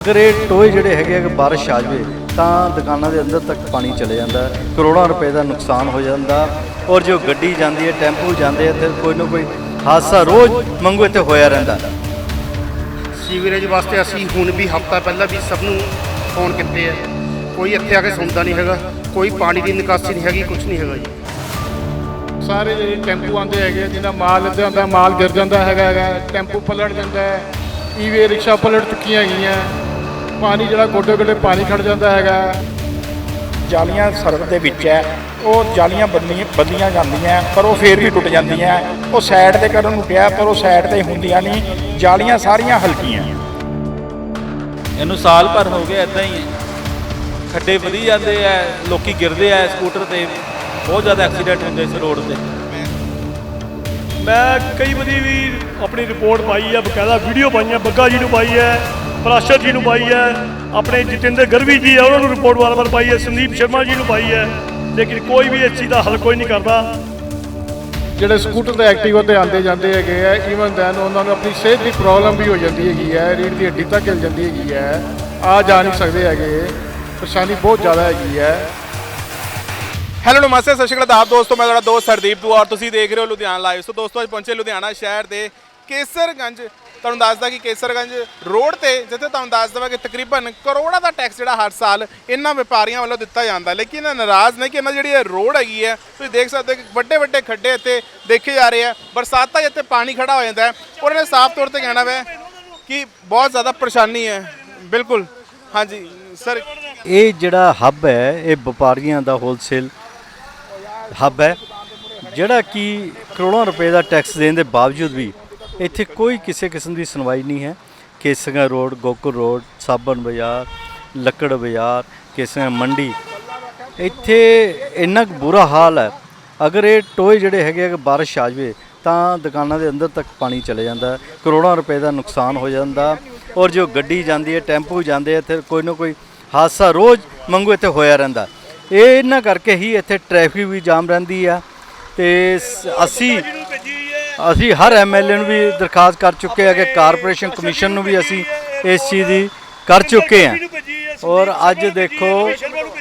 ਅਗਰ ਇਹ ਟੋਏ ਜਿਹੜੇ ਹੈਗੇ ਆ ਕਿ ਬਾਰਿਸ਼ ਆ ਜਾਵੇ ਤਾਂ ਦੁਕਾਨਾਂ ਦੇ ਅੰਦਰ ਤੱਕ ਪਾਣੀ ਚਲੇ ਜਾਂਦਾ ਹੈ। ਕਰੋੜਾਂ ਰੁਪਏ ਦਾ ਨੁਕਸਾਨ ਹੋ ਜਾਂਦਾ ਔਰ ਜੋ ਗੱਡੀ ਜਾਂਦੀ ਹੈ ਟੈਂਪੂ ਜਾਂਦੇ ਆ ਤੇ ਕੋਈ ਨਾ ਕੋਈ ਹਾਦਸਾ ਰੋਜ਼ ਮੰਗੂ ਇੱਥੇ ਹੋਇਆ ਰਹਿੰਦਾ ਸੀਵਰੇਜ ਵਾਸਤੇ ਅਸੀਂ ਹੁਣ ਵੀ ਹਫਤਾ ਪਹਿਲਾਂ ਵੀ ਸਭ ਨੂੰ ਫੋਨ ਕੀਤੇ ਆ। ਕੋਈ ਇੱਥੇ ਆ ਕੇ ਸੁਣਦਾ ਨਹੀਂ ਹੈਗਾ ਕੋਈ ਪਾਣੀ ਦੀ ਨਿਕਾਸੀ ਨਹੀਂ ਹੈਗੀ ਕੁਝ ਨਹੀਂ ਹੈਗਾ ਜੀ। ਸਾਰੇ ਜਿਹੜੇ ਟੈਂਪੂ ਆਉਂਦੇ ਹੈਗੇ ਆ, ਜਿਹਦਾ ਮਾਲ ਇੱਦਾਂ ਆਉਂਦਾ ਮਾਲ ਗਿਰ ਜਾਂਦਾ ਹੈਗਾ ਹੈਗਾ ਟੈਂਪੂ ਪਲਟ ਜਾਂਦਾ ਹੈ ਈਵੇ ਰਿਕਸ਼ਾ ਪਲਟ ਚੁੱਕੀਆਂ ਹੈਗੀਆਂ। ਪਾਣੀ ਜਿਹੜਾ ਗੋਡੇ ਗੋਡੇ ਪਾਣੀ ਖੜ ਜਾਂਦਾ ਹੈਗਾ। ਜਾਲੀਆਂ ਸੜਕ ਦੇ ਵਿੱਚ ਹੈ। ਉਹ ਜਾਲੀਆਂ ਬੰਦੀਆਂ ਬੰਦੀਆਂ ਜਾਂਦੀਆਂ ਪਰ ਉਹ ਫੇਰ ਵੀ ਟੁੱਟ ਜਾਂਦੀਆਂ ਉਹ ਸਾਈਡ ਤੇ ਕਰਨ ਨੂੰ ਕਿਹਾ ਪਰ ਉਹ ਸਾਈਡ ਤੇ ਹੁੰਦੀਆਂ ਨਹੀਂ। ਜਾਲੀਆਂ ਸਾਰੀਆਂ ਹਲਕੀਆਂ। ਇਹਨੂੰ ਸਾਲ ਭਰ ਹੋ ਗਿਆ ਇਦਾਂ ਹੀ। ਹੈ ਖੱਡੇ ਵਧੀ ਜਾਂਦੇ ਆ ਲੋਕੀ ਗਿਰਦੇ ਆ ਸਕੂਟਰ ਤੇ। ਬਹੁਤ ਜ਼ਿਆਦਾ ਐਕਸੀਡੈਂਟ ਹੁੰਦੇ ਇਸ ਰੋਡ ਤੇ। ਮੈਂ ਕਈ ਵਾਰੀ ਵੀ ਆਪਣੀ ਰਿਪੋਰਟ ਪਾਈ ਹੈ ਬਕਾਇਦਾ ਵੀਡੀਓ ਪਾਈਆਂ ਬੱਗਾ ਜੀ ਨੂੰ ਪਾਈ ਹੈ। ਪਰਾਸ਼ਰ ਜੀ ਨੂੰ ਪਾਈ ਹੈ ਆਪਣੇ ਜਤਿੰਦਰ ਗਰਵੀ ਜੀ ਹੈ ਉਹਨਾਂ ਨੂੰ ਰਿਪੋਰਟ ਵਾਰ-ਵਾਰ ਪਾਈ ਹੈ ਸੰਦੀਪ ਸ਼ਰਮਾ ਜੀ ਨੂੰ ਪਾਈ ਹੈ ਲੇਕਿਨ ਕੋਈ ਵੀ ਇਸ ਚੀਜ਼ ਦਾ ਹੱਲ ਕੋਈ ਨਹੀਂ ਕਰਦਾ। ਜਿਹੜੇ ਸਕੂਟਰ ਤੇ ਐਕਟਿਵਾ ਤੇ ਆਉਂਦੇ ਜਾਂਦੇ ਹੈਗੇ ਆ ਈਵਨ ਦੈਨ ਉਹਨਾਂ ਨੂੰ ਆਪਣੀ ਸਿਹਤ ਦੀ ਪ੍ਰੋਬਲਮ ਵੀ ਹੋ ਜਾਂਦੀ ਹੈਗੀ ਹੈ ਰੀੜ ਦੀ ਹੱਡੀ ਤੱਕ ਹਿਲ ਜਾਂਦੀ ਹੈਗੀ ਹੈ ਆ ਜਾ ਨਹੀਂ ਸਕਦੇ ਹੈਗੇ ਪਰੇਸ਼ਾਨੀ ਬਹੁਤ ਜ਼ਿਆਦਾ ਹੈਗੀ ਹੈ। ਹੈਲੋ ਨਮਸਤੇ ਸਤਿ ਸ਼੍ਰੀ ਅਕਾਲ ਆਪ ਦੋਸਤੋ ਮੈਂ ਤੁਹਾਡਾ ਦੋਸਤ ਹਰਦੀਪ ਦੁਆਰ ਤੁਸੀਂ ਦੇਖ ਰਹੇ ਹੋ ਲੁਧਿਆਣਾ ਲਾਈਵ ਸੋ ਦੋਸਤੋ ਅੱਜ ਪਹੁੰਚੇ ਲੁਧਿਆਣਾ ਸ਼ਹਿਰ ਦੇ ਕੇਸਰਗੰਜ ਤੁਹਾਨੂੰ ਦੱਸਦਾ ਕਿ ਕੇਸਰਗੰਜ ਰੋਡ ਤੇ, ਜਿੱਥੇ ਤੁਹਾਨੂੰ ਦੱਸ ਦਵਾਂ ਕਿ ਤਕਰੀਬਨ ਕਰੋੜਾਂ ਦਾ ਟੈਕਸ ਜਿਹੜਾ ਹਰ ਸਾਲ ਇਹਨਾਂ ਵਪਾਰੀਆਂ ਵੱਲੋਂ ਦਿੱਤਾ ਜਾਂਦਾ। ਲੇਕਿਨ ਇਹ ਨਾਰਾਜ਼ ਨੇ ਕਿ ਇਹਨਾਂ ਜਿਹੜੀ ਇਹ ਰੋਡ ਹੈਗੀ ਹੈ, ਤੁਸੀਂ ਦੇਖ ਸਕਦੇ ਹੋ ਕਿ ਵੱਡੇ ਵੱਡੇ ਖੱਡੇ ਇੱਥੇ ਦੇਖੇ ਜਾ ਰਹੇ ਆ। ਬਰਸਾਤਾਂ 'ਚ ਇੱਥੇ ਪਾਣੀ ਖੜਾ ਹੋ ਜਾਂਦਾ ਹੈ। ਔਰ ਇਹਨੇ ਸਾਫ਼ ਤੌਰ ਤੇ ਕਹਿਣਾ ਵੈ ਕਿ ਬਹੁਤ ਜ਼ਿਆਦਾ ਪਰੇਸ਼ਾਨੀ ਹੈ। ਬਿਲਕੁਲ। ਹਾਂਜੀ, ਸਰ। ਇਹ ਜਿਹੜਾ ਹੱਬ ਹੈ, ਇਹ ਵਪਾਰੀਆਂ ਦਾ ਹੋਲਸੇਲ ਹੱਬ ਹੈ, ਜਿਹੜਾ ਕਿ ਕਰੋੜਾਂ ਰੁਪਏ ਦਾ ਟੈਕਸ ਦੇਣ ਦੇ ਬਾਵਜੂਦ ਵੀ ਇੱਥੇ ਕੋਈ ਕਿਸੇ ਕਿਸਮ ਦੀ ਸੁਣਵਾਈ ਨਹੀਂ ਹੈ। ਕੇਸੰਗਾ ਰੋਡ, ਗੋਕੁਲ ਰੋਡ, ਸਾਬਣ ਬਾਜ਼ਾਰ, ਲੱਕੜ ਬਾਜ਼ਾਰ ਕੇਸੰਗਾ ਮੰਡੀ। ਇੱਥੇ ਇੰਨਾ ਕੁ ਬੁਰਾ ਹਾਲ ਹੈ। ਅਗਰ ਇਹ ਟੋਏ ਜਿਹੜੇ ਹੈਗੇ ਆ ਬਾਰਿਸ਼ ਆ ਜਾਵੇ, ਤਾਂ ਦੁਕਾਨਾਂ ਦੇ ਅੰਦਰ ਤੱਕ ਪਾਣੀ ਚਲੇ ਜਾਂਦਾ ਕਰੋੜਾਂ ਰੁਪਏ ਦਾ ਨੁਕਸਾਨ ਹੋ ਜਾਂਦਾ ਔਰ ਜੋ ਗੱਡੀ ਜਾਂਦੀ ਹੈ, ਟੈਂਪੂ ਜਾਂਦੇ ਇੱਥੇ ਕੋਈ ਨਾ ਕੋਈ ਹਾਦਸਾ ਰੋਜ਼ ਮੰਗੂ ਇੱਥੇ ਹੋਇਆ ਰਹਿੰਦਾ ਇਹ ਇਹਨਾਂ ਕਰਕੇ ਹੀ ਇੱਥੇ ਟ੍ਰੈਫਿਕ ਵੀ ਜਾਮ ਰਹਿੰਦੀ ਆ ਤੇ ਸ- ਅਸੀਂ ਅਸੀਂ ਹਰ ਐਮਐਲਏ ਨੂੰ ਵੀ ਦਰਖਾਸਤ ਕਰ ਚੁੱਕੇ ਆ ਕਿ ਕਾਰਪੋਰੇਸ਼ਨ ਕਮਿਸ਼ਨ ਨੂੰ ਵੀ ਅਸੀਂ ਇਸ ਚੀਜ਼ ਦੀ ਕਰ ਚੁੱਕੇ ਆ ਔਰ ਅੱਜ ਦੇਖੋ,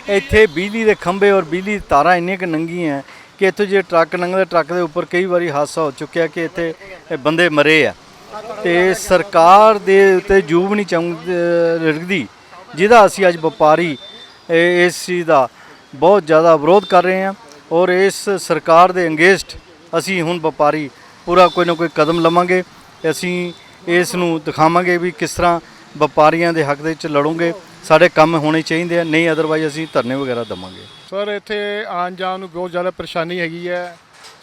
ਇੱਥੇ ਬਿਜਲੀ ਦੇ ਖੰਭੇ ਔਰ ਬਿਜਲੀ ਦੀ ਤਾਰਾਂ ਇੰਨੀਆਂ ਕਿ ਨੰਗੀਆਂ ਕਿ ਇੱਥੇ ਜੇ ਟਰੱਕ ਲੰਘਦਾ, ਟਰੱਕ ਦੇ ਉੱਪਰ ਕਈ ਵਾਰੀ ਹਾਦਸਾ ਹੋ ਚੁੱਕਿਆ ਕਿ ਇੱਥੇ ਬੰਦੇ ਮਰੇ ਆ। ਤੇ ਸਰਕਾਰ ਦੇ ਉੱਤੇ ਜੂਬ ਨਹੀਂ ਚੰਗ ਰਿੜਕਦੀ, ਜਿਹਦਾ ਅਸੀਂ ਅੱਜ ਵਪਾਰੀ ਇਸ ਚੀਜ਼ ਦਾ ਬਹੁਤ ਜ਼ਿਆਦਾ ਵਿਰੋਧ ਕਰ ਰਹੇ ਹਾਂ। ਔਰ ਇਸ ਸਰਕਾਰ ਦੇ ਅੰਗੇਸਟ ਅਸੀਂ ਹੁਣ ਵਪਾਰੀ ਪੂਰਾ ਕੋਈ ਨਾ ਕੋਈ ਕਦਮ ਲਵਾਂਗੇ, ਅਸੀਂ ਇਸ ਨੂੰ ਦਿਖਾਵਾਂਗੇ ਵੀ ਕਿਸ ਤਰ੍ਹਾਂ ਵਪਾਰੀਆਂ ਦੇ ਹੱਕ ਦੇ ਵਿੱਚ ਲੜੋਗੇ, ਸਾਡੇ ਕੰਮ ਹੋਣੇ ਚਾਹੀਦੇ ਆ, ਨਹੀਂ ਅਦਰਵਾਈਜ਼ ਅਸੀਂ ਧਰਨੇ ਵਗੈਰਾ ਦਵਾਂਗੇ। ਸਰ, ਇੱਥੇ ਆਉਣ ਜਾਣ ਨੂੰ ਬਹੁਤ ਜ਼ਿਆਦਾ ਪਰੇਸ਼ਾਨੀ ਹੈਗੀ ਹੈ।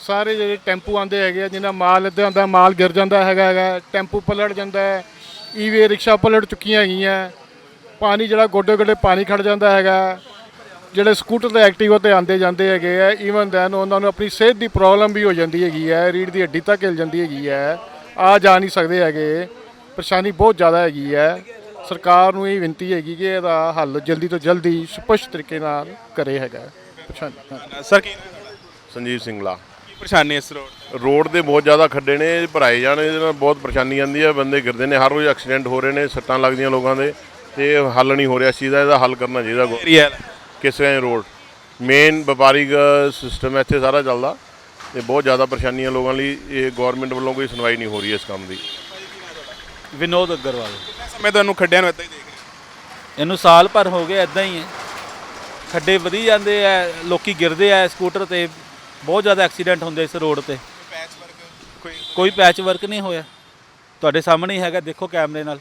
ਸਾਰੇ ਜਿਹੜੇ ਟੈਂਪੂ ਆਉਂਦੇ ਹੈਗੇ ਆ ਜਿਹਦਾ ਮਾਲ ਇੱਦਾਂ ਆਉਂਦਾ ਮਾਲ ਗਿਰ ਜਾਂਦਾ ਹੈਗਾ ਹੈਗਾ, ਟੈਂਪੂ ਪਲਟ ਜਾਂਦਾ ਹੈ ਈਵੇ ਰਿਕਸ਼ਾ ਪਲਟ ਚੁੱਕੀਆਂ ਹੈਗੀਆਂ, ਪਾਣੀ ਜਿਹੜਾ ਗੋਡੇ ਗੋਡੇ ਪਾਣੀ ਖੜ ਜਾਂਦਾ ਹੈਗਾ। ਜਿਹੜੇ ਸਕੂਟਰ ਤੇ ਐਕਟਿਵਾ ਤੇ ਆਉਂਦੇ ਜਾਂਦੇ ਹੈਗੇ ਆ ਈਵਨ ਦੈਨ ਉਹਨਾਂ ਨੂੰ ਆਪਣੀ ਸਿਹਤ ਦੀ ਪ੍ਰੋਬਲਮ ਵੀ ਹੋ ਜਾਂਦੀ ਹੈਗੀ ਹੈ ਰੀੜ ਦੀ ਹੱਡੀ ਤੱਕ ਹਿਲ ਜਾਂਦੀ ਹੈਗੀ ਹੈ ਆ ਜਾ ਨਹੀਂ ਸਕਦੇ ਹੈਗੇ ਪਰੇਸ਼ਾਨੀ ਬਹੁਤ ਜ਼ਿਆਦਾ ਹੈਗੀ ਹੈ। ਸਰਕਾਰ ਨੂੰ ਇਹ ਬੇਨਤੀ ਹੈਗੀ ਕਿ ਇਹਦਾ ਹੱਲ ਜਲਦੀ ਤੋਂ ਜਲਦੀ ਸਪਸ਼ਟ ਤਰੀਕੇ ਨਾਲ ਕਰੇ ਹੈਗਾ ਪਰੇਸ਼ਾਨੀ। ਸਰ ਕੀ ਸੰਜੀਵ ਸਿੰਗਲਾ। ਕੀ ਪਰੇਸ਼ਾਨੀ ਇਸ ਰੋਡ ਰੋਡ ਦੇ ਬਹੁਤ ਜ਼ਿਆਦਾ ਖੱਡੇ ਨੇ ਭਰਾਏ ਜਾਣ ਇਹਦੇ ਨਾਲ ਬਹੁਤ ਪਰੇਸ਼ਾਨੀ ਆਉਂਦੀ ਹੈ ਬੰਦੇ ਗਿਰਦੇ ਨੇ ਹਰ ਰੋਜ਼ ਐਕਸੀਡੈਂਟ ਹੋ ਰਹੇ ਨੇ ਸੱਟਾਂ ਲੱਗਦੀਆਂ ਲੋਕਾਂ ਦੇ ਤੇ ਹੱਲ ਨਹੀਂ ਹੋ ਰਿਹਾ ਇਸ ਚੀਜ਼ ਦਾ ਇਹਦਾ ਹੱਲ ਕਰਨਾ ਚਾਹੀਦਾ। ਏਰੀਆ ਕਿਸ ਤਰ੍ਹਾਂ ਰੋਡ? ਮੇਨ ਵਪਾਰਿਕ ਸਿਸਟਮ ਇੱਥੇ ਸਾਰਾ ਚੱਲਦਾ। ਤੇ ਬਹੁਤ ਜ਼ਿਆਦਾ ਪਰੇਸ਼ਾਨੀਆਂ ਲੋਕਾਂ ਲਈ ਇਹ ਗਵਰਨਮੈਂਟ ਵੱਲੋਂ ਕੋਈ ਸੁਣਵਾਈ ਨਹੀਂ ਹੋ ਰਹੀ ਇਸ ਕੰਮ ਦੀ। ਵਿਨੋਦ ਅਗਰਵਾਲ। ਮੈਂ ਤੁਹਾਨੂੰ ਖੱਡਿਆਂ ਨੂੰ ਇਦਾਂ ਹੀ ਦੇਖ ਰਿਹਾ ਇਹਨੂੰ ਸਾਲ ਭਰ ਹੋ ਗਿਆ ਇਦਾਂ ਹੀ ਹੈ। ਖੱਡੇ ਵਧੀ ਜਾਂਦੇ ਆ ਲੋਕੀ ਗਿਰਦੇ ਆ ਸਕੂਟਰ ਤੇ। ਬਹੁਤ ਜ਼ਿਆਦਾ ਐਕਸੀਡੈਂਟ ਹੁੰਦੇ ਇਸ ਰੋਡ ਤੇ। ਪੈਚ ਵਰਕ ਕੋਈ ਕੋਈ ਪੈਚ ਵਰਕ ਨਹੀਂ ਹੋਇਆ। ਤੁਹਾਡੇ ਸਾਹਮਣੇ ਹੀ ਹੈਗਾ ਦੇਖੋ ਕੈਮਰੇ ਨਾਲ।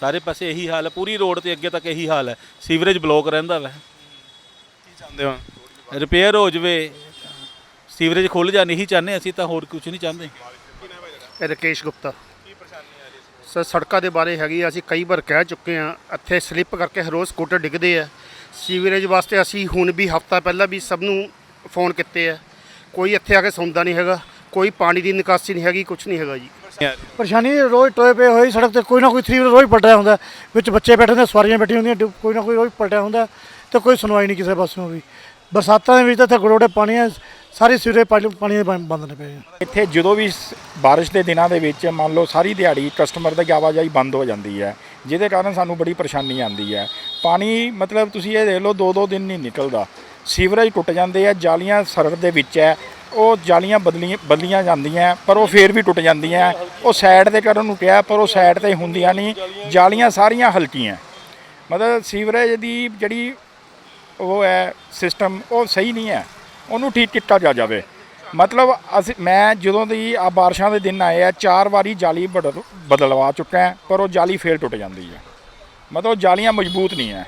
ਸਾਰੇ ਪਾਸੇ ਇਹੀ ਹਾਲ ਹੈ ਪੂਰੀ ਰੋਡ ਤੇ ਅੱਗੇ ਤੱਕ ਇਹੀ ਹਾਲ ਹੈ। ਸੀਵਰੇਜ ਬਲੌਕ ਰਹਿੰਦਾ ਵੈ। ਚਾਹੁੰਦੇ ਹੋ। ਰਿਪੇਅਰ ਹੋ ਜਵੇ ਸੀਵਰੇਜ ਖੁੱਲ ਜਾ ਨਹੀਂ ਚਾਹੁੰਦੇ ਅਸੀਂ ਤਾਂ ਹੋਰ ਕੁਝ ਨਹੀਂ ਚਾਹੁੰਦੇ। ਇਹ ਰਕੇਸ਼ ਗੁਪਤਾ। ਸਰ ਸੜਕਾਂ ਦੇ ਬਾਰੇ ਹੈਗੀ ਆ, ਅਸੀਂ ਕਈ ਵਾਰ ਕਹਿ ਚੁੱਕੇ ਆ ਇੱਥੇ ਸਲਿੱਪ ਕਰਕੇ ਹਰ ਰੋਜ਼ ਸਕੂਟਰ ਡਿੱਗਦੇ ਆ। ਸੀਵਰੇਜ ਵਾਸਤੇ ਅਸੀਂ ਹੁਣ ਵੀ ਹਫਤਾ ਪਹਿਲਾਂ ਵੀ ਸਭ ਨੂੰ ਫੋਨ ਕੀਤੇ ਆ। ਕੋਈ ਇੱਥੇ ਆ ਕੇ ਸੁਣਦਾ ਨਹੀਂ ਹੈਗਾ ਕੋਈ ਪਾਣੀ ਦੀ ਨਿਕਾਸੀ ਨਹੀਂ ਹੈਗੀ ਕੁਝ ਨਹੀਂ ਹੈਗਾ ਜੀ। ਪਰੇਸ਼ਾਨੀ ਰੋਜ਼ ਟੋਏ ਪਏ ਹੋਏ ਸੜਕ ਤੇ ਕੋਈ ਨਾ ਕੋਈ ਥਰੀ ਰੋਜ਼ ਪਲਟਿਆ ਹੁੰਦਾ। ਵਿੱਚ ਬੱਚੇ ਬੈਠੇ ਹੁੰਦੇ ਸਵਾਰੀਆਂ ਬੈਠੀਆਂ ਹੁੰਦੀਆਂ ਡਿ- ਕੋਈ ਨਾ ਕੋਈ ਰੋਜ਼ ਪਲਟਿਆ ਹੁੰਦਾ। ਤੇ ਕੋਈ ਸੁਣਵਾਈ ਨਹੀਂ ਕਿਸੇ ਪਾਸਿਓਂ ਵੀ। ਬਰਸਾਤਾਂ ਦੇ ਵਿੱਚ ਤਾਂ ਇੱਥੇ ਗੜੋੜੇ ਪਾਣੀ ਹੈ ਸਾਰੇ ਸਿਰੇ ਪਾਣੀ ਦੇ ਬੰਦ ਨੇ ਪਏ ਇੱਥੇ ਜਦੋਂ ਵੀ ਸ- ਬਾਰਿਸ਼ ਦੇ ਦਿਨਾਂ ਦੇ ਵਿੱਚ ਮੰਨ ਲਓ ਸਾਰੀ ਦਿਹਾੜੀ ਕਸਟਮਰ ਦੀ ਆਵਾਜਾਈ ਬੰਦ ਹੋ ਜਾਂਦੀ ਹੈ, ਜਿਹਦੇ ਕਾਰਨ ਸਾਨੂੰ ਬੜੀ ਪਰੇਸ਼ਾਨੀ ਆਉਂਦੀ ਹੈ। ਪਾਣੀ ਮਤਲਬ ਤੁਸੀਂ ਇਹ ਦੇਖ ਲਓ ਦੋ ਦੋ ਦਿਨ ਨਹੀਂ ਨਿਕਲਦਾ। ਸੀਵਰੇਜ ਟੁੱਟ ਜਾਂਦੇ ਆ, ਜਾਲੀਆਂ ਸੜਕ ਦੇ ਵਿੱਚ ਹੈ, ਉਹ ਜਾਲੀਆਂ ਬਦਲੀਆਂ ਬਦਲੀਆਂ ਜਾਂਦੀਆਂ, ਪਰ ਉਹ ਫੇਰ ਵੀ ਟੁੱਟ ਜਾਂਦੀਆਂ। ਉਹ ਸਾਈਡ ਦੇ ਕਰਨ ਨੂੰ ਕਿਹਾ, ਪਰ ਉਹ ਸਾਈਡ ਤੇ ਹੁੰਦੀਆਂ ਨਹੀਂ। ਜਾਲੀਆਂ ਸਾਰੀਆਂ ਹਲਕੀਆਂ। ਮਤਲਬ ਸੀਵਰੇਜ ਦੀ ਜਿਹੜੀ ਉਹ ਹੈ ਸਿਸਟਮ ਉਹ ਸਹੀ ਨਹੀਂ ਹੈ। ਉਹਨੂੰ ਠੀਕ ਕੀਤਾ ਜਾ ਜਾਵੇ। ਮਤਲਬ ਅਸੀਂ, ਮੈਂ ਜਦੋਂ ਦੀ ਆ ਬਾਰਿਸ਼ਾਂ ਦੇ ਦਿਨ ਆਏ ਆ, ਚਾਰ ਵਾਰੀ ਜਾਲੀ ਬਦਲ- ਬਦਲਵਾ ਚੁੱਕਾ ਪਰ ਉਹ ਜਾਲੀ ਫੇਰ ਟੁੱਟ ਜਾਂਦੀ ਹੈ। ਮਤਲਬ ਉਹ ਜਾਲੀਆਂ ਮਜ਼ਬੂਤ ਨਹੀਂ ਹੈ।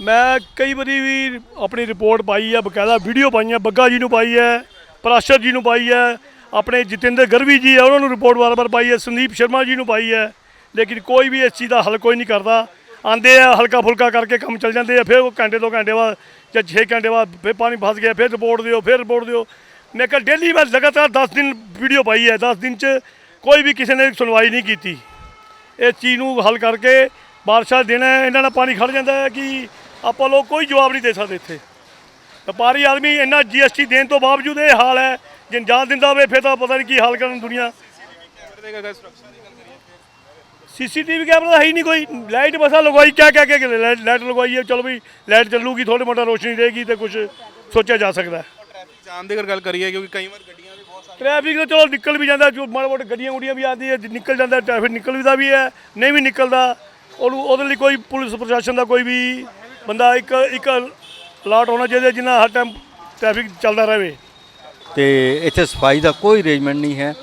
ਮੈਂ ਕਈ ਵਾਰੀ ਵੀ ਆਪਣੀ ਰਿਪੋਰਟ ਪਾਈ ਹੈ ਬਕਾਇਦਾ ਵੀਡੀਓ ਪਾਈਆਂ, ਬੱਗਾ ਜੀ ਨੂੰ ਪਾਈ ਹੈ, ਪ੍ਰਾਸ਼ਰ ਜੀ ਨੂੰ ਪਾਈ ਹੈ, ਆਪਣੇ ਜਤਿੰਦਰ ਗਰਵੀ ਜੀ ਹੈ, ਉਹਨਾਂ ਨੂੰ ਰਿਪੋਰਟ ਵਾਰ-ਵਾਰ ਪਾਈ ਹੈ, ਸੰਦੀਪ ਸ਼ਰਮਾ ਜੀ ਨੂੰ ਪਾਈ ਹੈ, ਲੇਕਿਨ ਕੋਈ ਵੀ ਇਸ ਚੀਜ਼ ਦਾ ਹੱਲ ਕੋਈ ਨਹੀਂ ਕਰਦਾ। ਆਂਦੇ ਆ, ਹਲਕਾ ਫੁਲਕਾ ਕਰਕੇ ਕੰਮ ਚੱਲ ਜਾਂਦੇ ਆ, ਫਿਰ ਉਹ ਘੰਟੇ ਦੋ ਘੰਟੇ ਬਾਅਦ ਜਾਂ 6 ਘੰਟੇ ਬਾਅਦ ਫਿਰ ਪਾਣੀ ਫਸ ਗਿਆ, ਫਿਰ ਰਿਪੋਰਟ ਦਿਓ, ਫਿਰ ਰਿਪੋਰਟ ਦਿਓ। ਮੈਂ ਕਿਹਾ ਡੇਲੀ ਮੈਂ ਲਗਾਤਾਰ 10 ਦਿਨ ਵੀਡੀਓ ਪਾਈ ਹੈ 10 ਦਿਨ ਚ ਕੋਈ ਵੀ ਕਿਸੇ ਨੇ ਸੁਣਵਾਈ ਨਹੀਂ ਕੀਤੀ। ਇਸ ਚੀਜ਼ ਨੂੰ ਹੱਲ ਕਰਕੇ ਬਾਰਿਸ਼ਾਂ ਦੇ ਦਿਨ ਹੈ ਇਹਨਾਂ ਦਾ ਪਾਣੀ ਖੜ ਜਾਂਦਾ ਹੈ ਕਿ ਆਪਾਂ ਲੋਕ ਕੋਈ ਜਵਾਬ ਨਹੀਂ ਦੇ ਸਕਦੇ ਇੱਥੇ। ਵਪਾਰੀ ਆਦਮੀ ਇੰਨਾ ਜੀਐਸਟੀ ਦੇਣ ਤੋਂ ਬਾਵਜੂਦ ਇਹ ਹਾਲ ਹੈ, ਜੇ ਜਾਨ ਦਿੰਦਾ ਹੋਵੇ, ਫਿਰ ਤਾਂ ਪਤਾ ਨਹੀਂ ਕੀ ਹਾਲ ਕਰਨ ਦੁਨੀਆ। ਸੀਸੀਟੀਵੀ ਕੈਮਰਾ ਤਾਂ ਹੈ ਹੀ ਨਹੀਂ ਕੋਈ। ਲਾਈਟ ਬਸਾ ਲਗਵਾਈ ਕਿਆ ਕਿਆ ਕਿਆ ਲਾਈਟ ਲਾਈਟ ਲਗਵਾਈ ਹੈ। ਚਲੋ ਵੀ ਲਾਈਟ ਚੱਲੂਗੀ ਥੋੜੀ ਮੋਟਾ ਰੋਸ਼ਨੀ ਰਹੇਗੀ ਤੇ ਕੁਝ ਸੋਚਿਆ ਜਾ ਸਕਦਾ ਹੈ। ਜਾਣ ਦੀ ਅਗਰ ਗੱਲ ਕਰੀਏ ਕਿਉਂਕਿ ਕਈ ਵਾਰ ਗੱਡੀਆਂ ਵੀ ਬਹੁਤ ਟ੍ਰੈਫਿਕ ਤਾਂ ਚਲੋ ਨਿਕਲ ਵੀ ਜਾਂਦਾ ਜੋ ਮਾੜਾ ਮੋਟਾ ਗੱਡੀਆਂ ਗੁੱਡੀਆਂ ਵੀ ਆਉਂਦੀਆਂ ਨਿਕਲ ਜਾਂਦਾ ਟ੍ਰੈਫਿਕ ਨਿਕਲ ਵੀ ਦਾ ਵੀ ਹੈ ਨਹੀਂ ਵੀ ਨਿਕਲਦਾ ਉਹਨੂੰ ਉਹਦੇ ਲਈ ਕੋਈ ਪੁਲਿਸ ਪ੍ਰਸ਼ਾਸਨ ਦਾ ਕੋਈ ਵੀ ਬੰਦਾ ਇੱਕ ਇੱਕ ਅਲਾਟ ਹੋਣਾ ਚਾਹੀਦਾ ਜਿੰਨਾ ਹਰ ਟਾਈਮ ਟ੍ਰੈਫਿਕ ਚੱਲਦਾ ਰਹੇ। ਤੇ ਇੱਥੇ ਸਫ਼ਾਈ ਦਾ ਕੋਈ ਅਰੇਂਜਮੈਂਟ ਨਹੀਂ ਹੈ।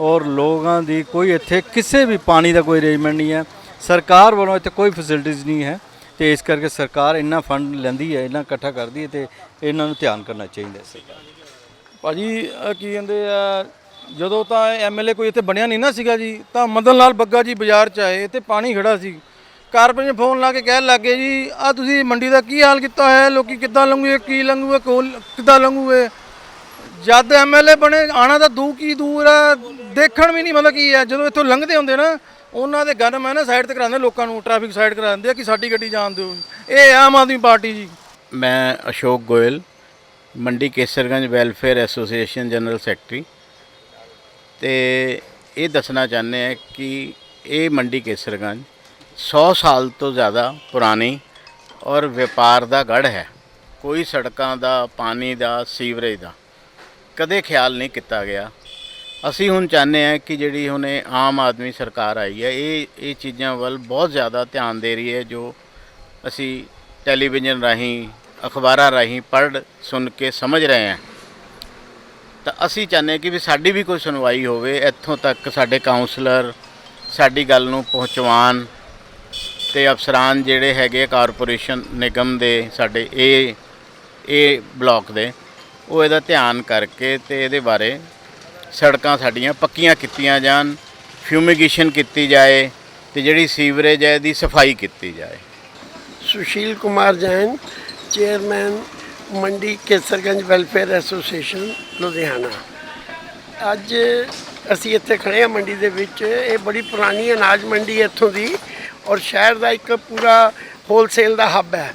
ਔਰ ਲੋਕਾਂ ਦੀ ਕੋਈ ਇੱਥੇ ਕਿਸੇ ਵੀ ਪਾਣੀ ਦਾ ਕੋਈ ਅਰੇਂਜਮੈਂਟ ਨਹੀਂ ਹੈ। ਸਰਕਾਰ ਵੱਲੋਂ ਇੱਥੇ ਕੋਈ ਫੈਸਿਲਿਟੀਜ਼ ਨਹੀਂ ਹੈ ਤੇ ਇਸ ਕਰਕੇ ਸਰਕਾਰ ਇੰਨਾ ਫੰਡ ਲੈਂਦੀ ਹੈ, ਇੰਨਾ ਇਕੱਠਾ ਕਰਦੀ ਹੈ ਤੇ ਇਹਨਾਂ ਨੂੰ ਧਿਆਨ ਕਰਨਾ ਚਾਹੀਦਾ ਹੈ ਸਰਕਾਰ। ਭਾਜੀ ਆਹ ਕੀ ਕਹਿੰਦੇ ਆ, ਜਦੋਂ ਤਾਂ ਐਮਐਲਏ ਕੋਈ ਇੱਥੇ ਬਣਿਆ ਨਹੀਂ ਨਾ ਸੀਗਾ ਜੀ, ਤਾਂ ਮਦਨ ਲਾਲ ਬੱਗਾ ਜੀ ਬਾਜ਼ਾਰ ਚ ਆਏ ਤੇ ਪਾਣੀ ਖੜਾ ਸੀ। ਕਾਰਪੋਰੇਸ਼ਨ ਫੋਨ ਲਾ ਕੇ ਕਹਿਣ ਲੱਗੇ ਜੀ ਆ ਤੁਸੀਂ ਮੰਡੀ ਦਾ ਕੀ ਹਾਲ ਕੀਤਾ ਹੋਇਆ ਹੈ? ਲੋਕੀ ਕਿੱਦਾਂ ਲੰਘੂਗੇ ਕੀ ਲੰਘੂਗੇ ਕੋਲ ਕਿੱਦਾਂ ਲੰਘੂਗੇ ਜਦ ਐਮਐਲਏ ਬਣੇ, ਆਣਾ ਤਾਂ ਦੂ ਕੀ ਦੂਰ ਹੈ ਦੇਖਣ ਵੀ ਨਹੀਂ ਮਤਲਬ ਕੀ ਹੈ। ਜਦੋਂ ਇੱਥੋਂ ਲੰਘਦੇ ਹੁੰਦੇ ਨਾ, ਉਹਨਾਂ ਦੇ ਗਨਮੈਨ ਨਾ ਸਾਈਡ ਤੇ ਕਰਾਉਂਦੇ, ਲੋਕਾਂ ਨੂੰ ਟ੍ਰੈਫਿਕ ਸਾਈਡ ਕਰਾ ਦਿੰਦੇ ਆ ਕਿ ਸਾਡੀ ਗੱਡੀ ਜਾਣ ਦਿਓ ਇਹ ਆਮ ਆਦਮੀ ਪਾਰਟੀ ਜੀ। ਮੈਂ Ashok Goyal, Mandi Kesarganj welfare association general secretary. ਤੇ ਇਹ ਦੱਸਣਾ ਚਾਹੁੰਦੇ ਹਾਂ ਕਿ ਇਹ ਮੰਡੀ ਕੇਸਰਗੰਜ 100 ਸਾਲ ਤੋਂ ਜ਼ਿਆਦਾ ਪੁਰਾਣੀ ਔਰ ਵਪਾਰ ਦਾ ਗੜ੍ਹ ਹੈ। ਕੋਈ ਸੜਕਾਂ ਦਾ, ਪਾਣੀ ਦਾ, ਸੀਵਰੇਜ ਦਾ ਕਦੇ ਖਿਆਲ ਨਹੀਂ ਕੀਤਾ ਗਿਆ। ਅਸੀਂ ਹੁਣ ਚਾਹੁੰਦੇ ਹਾਂ ਕਿ ਜਿਹੜੀ ਹੁਣ ਇਹ ਆਮ ਆਦਮੀ ਸਰਕਾਰ ਆਈ ਹੈ, ਇਹ ਇਹ ਚੀਜ਼ਾਂ ਵੱਲ ਬਹੁਤ ਜ਼ਿਆਦਾ ਧਿਆਨ ਦੇ ਰਹੀ ਹੈ, ਜੋ ਅਸੀਂ ਟੈਲੀਵਿਜ਼ਨ ਰਾਹੀਂ, ਅਖਬਾਰਾਂ ਰਾਹੀਂ ਪੜ੍ਹ, ਸੁਣ ਕੇ ਸਮਝ ਰਹੇ ਹਾਂ। ਤਾਂ ਅਸੀਂ ਚਾਹੁੰਦੇ ਹਾਂ ਕਿ ਵੀ ਸਾਡੀ ਵੀ ਕੋਈ ਸੁਣਵਾਈ ਹੋਵੇ, ਇੱਥੋਂ ਤੱਕ ਸਾਡੇ ਕਾਉਂਸਲਰ ਸਾਡੀ ਗੱਲ ਨੂੰ ਪਹੁੰਚਵਾਉਣ ਤੇ ਅਫਸਰਾਨ ਜਿਹੜੇ ਹੈਗੇ ਕਾਰਪੋਰੇਸ਼ਨ ਨਿਗਮ ਦੇ, ਸਾਡੇ ਇਹ ਇਹ ਬਲਾਕ ਦੇ, ਉਹ ਇਹਦਾ ਧਿਆਨ ਕਰਕੇ ਤੇ ਇਹਦੇ ਬਾਰੇ ਸੜਕਾਂ ਸਾਡੀਆਂ ਪੱਕੀਆਂ ਕੀਤੀਆਂ ਜਾਣ ਫਿਊਮੀਗੇਸ਼ਨ ਕੀਤੀ ਜਾਏ ਤੇ ਜਿਹੜੀ ਸੀਵਰੇਜ ਹੈ ਇਹਦੀ ਸਫ਼ਾਈ ਕੀਤੀ ਜਾਏ। ਸੁਸ਼ੀਲ ਕੁਮਾਰ ਜੈਨ, ਚੇਅਰਮੈਨ, ਮੰਡੀ ਕੇਸਰਗੰਜ ਵੈਲਫੇਅਰ ਐਸੋਸੀਏਸ਼ਨ, ਲੁਧਿਆਣਾ। ਅੱਜ ਅਸੀਂ ਇੱਥੇ ਖੜੇ ਹਾਂ ਮੰਡੀ ਦੇ ਵਿੱਚ। ਇਹ ਬੜੀ ਪੁਰਾਣੀ ਅਨਾਜ ਮੰਡੀ ਹੈ ਇੱਥੋਂ ਦੀ ਔਰ ਸ਼ਹਿਰ ਦਾ ਇੱਕ ਪੂਰਾ ਹੋਲਸੇਲ ਦਾ ਹੱਬ ਹੈ।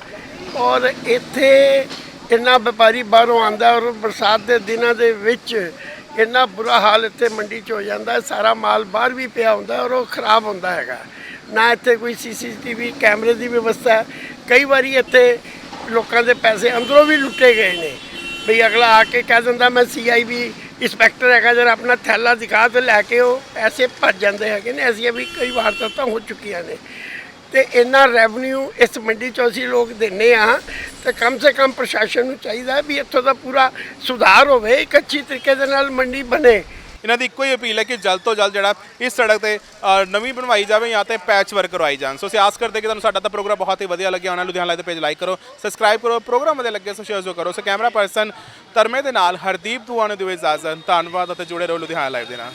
ਔਰ ਇੱਥੇ ਇੰਨਾ ਵਪਾਰੀ ਬਾਹਰੋਂ ਆਂਦਾ ਔਰ ਬਰਸਾਤ ਦੇ ਦਿਨਾਂ ਦੇ ਵਿੱਚ ਇੰਨਾ ਬੁਰਾ ਹਾਲ ਇੱਥੇ ਮੰਡੀ 'ਚ ਹੋ ਜਾਂਦਾ ਹੈ, ਸਾਰਾ ਮਾਲ ਬਾਹਰ ਵੀ ਪਿਆ ਹੁੰਦਾ ਔਰ ਉਹ ਖਰਾਬ ਹੁੰਦਾ ਹੈਗਾ। ਨਾ ਇੱਥੇ ਕੋਈ ਸੀਸੀਟੀਵੀ ਕੈਮਰੇ ਦੀ ਵਿਵਸਥਾ ਹੈ, ਕਈ ਵਾਰੀ ਇੱਥੇ ਲੋਕਾਂ ਦੇ ਪੈਸੇ ਅੰਦਰੋਂ ਵੀ ਲੁੱਟੇ ਗਏ ਨੇ। ਵੀ ਅਗਲਾ ਆ ਕੇ ਕਹਿ ਦਿੰਦਾ, ਮੈਂ ਸੀਆਈਬੀ ਇੰਸਪੈਕਟਰ ਹੈਗਾ, ਜਰਾ ਆਪਣਾ ਥੈਲਾ ਦਿਖਾ ਤੇ ਲੈ ਕੇ ਉਹ ਪੈਸੇ ਭੱਜ ਜਾਂਦੇ ਹੈਗੇ ਨੇ, ਐਸੀਆਂ ਵੀ ਕਈ ਵਾਰਦਾਤਾਂ ਹੋ ਚੁੱਕੀਆਂ ਨੇ। ਤੇ ਇੰਨਾ ਰੈਵਨਿਊ ਇਸ ਮੰਡੀ ਚੋਂ ਅਸੀਂ ਲੋਕ ਦਿੰਨੇ ਆ, ਤੇ ਕਮ ਸੇ ਕਮ ਪ੍ਰਸ਼ਾਸਨ ਨੂੰ ਚਾਹੀਦਾ ਵੀ ਇੱਥੋਂ ਦਾ ਪੂਰਾ ਸੁਧਾਰ ਹੋਵੇ, ਇੱਕ ਅੱਛੀ ਤਰੀਕੇ ਦੇ ਨਾਲ ਮੰਡੀ ਬਣੇ। ਇਹਨਾਂ ਦੀ ਇੱਕੋ ਹੀ ਅਪੀਲ ਹੈ ਕਿ ਜਲਦ ਤੋਂ ਜਲਦ ਜਿਹੜਾ ਇਸ ਸੜਕ ਤੇ ਨਵੀਂ ਬਣਵਾਈ ਜਾਵੇ ਜਾਂ ਤੇ ਪੈਚ ਵਰਕ ਕਰਵਾਈ ਜਾਣ। ਸੋ ਅਸੀਂ ਆਸ ਕਰਦੇ ਕਿ ਤੁਹਾਨੂੰ ਸਾਡਾ ਤਾਂ ਪ੍ਰੋਗਰਾਮ ਬਹੁਤ ਹੀ ਵਧੀਆ ਲੱਗਿਆ ਹੋਣਾ। ਲੁਧਿਆਣਾ ਲਾਈਵ ਦੇ ਪੇਜ ਲਾਈਕ ਕਰੋ ਸਬਸਕ੍ਰਾਈਬ ਕਰੋ, ਪ੍ਰੋਗਰਾਮ ਵਧੀਆ ਲੱਗੇ ਸੋ ਸ਼ੇਅਰ ਜੋ ਕਰੋ। ਸੋ ਕੈਮਰਾ ਪਰਸਨ ਤਰਮੇ ਦੇ ਨਾਲ ਹਰਦੀਪ ਦੂਆ ਨੂੰ ਦਿਓ ਇਜਾਜ਼ਤ। ਧੰਨਵਾਦ ਅਤੇ ਜੁੜੇ ਰਹੋ ਲੁਧਿਆਣਾ ਲਾਈਵ ਦੇ ਨਾਲ।